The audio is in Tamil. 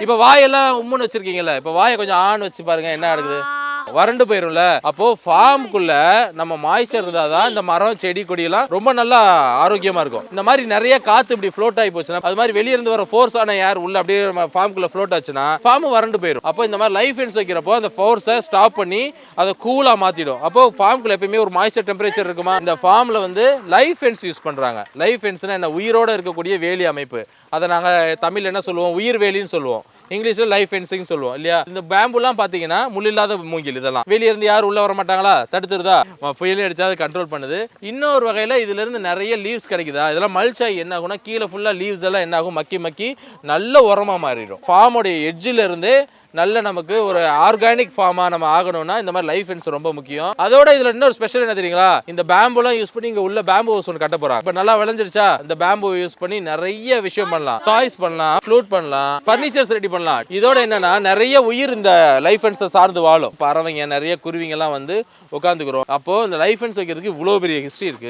இப்போ வாயெல்லாம் உம்முன்னு வச்சிருக்கீங்கல்ல இப்போ வாயை கொஞ்சம் ஆண் வச்சு பாருங்க என்ன நடக்குது? வறண்டு போயிரும்ல. அப்போ ஃபார்முக்குள்ள நம்ம மாய்ச்சர் இருந்தால் தான் இந்த மரம் செடி கொடியெல்லாம் ரொம்ப நல்லா ஆரோக்கியமா இருக்கும். இந்த மாதிரி நிறைய காத்து இப்படி ஃப்ளோட் ஆகி போச்சுன்னா அது மாதிரி வெளியே இருந்து வர ஃபோர்ஸ் ஆன ஏர் உள்ள அப்படியே நம்ம ஃபார்முக்குள்ள ஃப்ளோட் ஆச்சுன்னா ஃபார்ம் வறண்டு போயிடும் அப்போ இந்த மாதிரி லைஃப் இன்ஸ் வைக்கிறப்போ அந்த ஃபோர்ஸை ஸ்டாப் பண்ணி அதை கூலா மாத்திடும். அப்போ ஃபார்முக்குள்ள எப்பயுமே ஒரு மாய்ச்சர் டெம்பரேச்சர் இருக்குமா? இந்த ஃபார்ம்ல வந்து லைஃப் ஃபென்ஸ் யூஸ் பண்றாங்க. லைஃப் ஃபென்ஸ்னா என்ன? உயிரோட இருக்கக்கூடிய வேலி அமைப்பு. அதை நாங்கள் தமிழ்ல என்ன சொல்லுவோம்? உயிர் வேலின்னு சொல்லுவோம். இங்கிலீஷில் லைஃப் ஃபென்சிங் சொல்லுவோம் இல்லையா? இந்த பேம்புலாம் பார்த்தீங்கன்னா முள் இல்லாத மூங்கில் இதெல்லாம். வெளியே இருந்து யாரும் உள்ளே வர மாட்டாங்களா தடுத்துருதா புயல் அடிச்சா அது கண்ட்ரோல் பண்ணுது. இன்னொரு வகையில் இதுலேருந்து நிறைய லீவ்ஸ் கிடைக்குதா? இதெல்லாம் மல்ச்சாகி என்ன ஆகும்னா கீழே ஃபுல்லாக லீவ்ஸ் எல்லாம் என்ன ஆகும்? மக்கி மக்கி நல்ல உரமாக மாறிடும். ஃபார்மோடைய எட்ஜிலிருந்து நல்ல நமக்கு ஒரு ஆர்கானிக் ஃபார்மா நம்ம ஆகணும்னா இந்த மாதிரி லைஃப் இன்சூரன்ஸ் ரொம்ப முக்கியம். அதோட இதுல இன்னொரு ஸ்பெஷல் என்ன தெரியுங்களா? இந்த பேம்புலாம் யூஸ் பண்ணி இங்க உள்ள பேம்பு ஹவுஸ் ஒன்று கட்ட போறாங்க. இப்ப நல்லா விளைஞ்சிருச்சா? இந்த பேம்பு யூஸ் பண்ணி நிறைய விஷயம் பண்ணலாம். டாய்ஸ் பண்ணலாம் ஃப்ளூட் பண்ணலாம் ஃபர்னிச்சர்ஸ் ரெடி பண்ணலாம். இதோட என்னன்னா நிறைய உயிர் இந்த லைஃப் ஃபென்ஸை சார்ந்து வாழும். பறவைங்க நிறைய குருவிங்க எல்லாம் வந்து உட்காந்துக்கிறோம் அப்போ இந்த லைஃப் இன்சூரன்ஸ் வைக்கிறதுக்கு இவ்வளோ பெரிய ஹிஸ்டரி இருக்கு.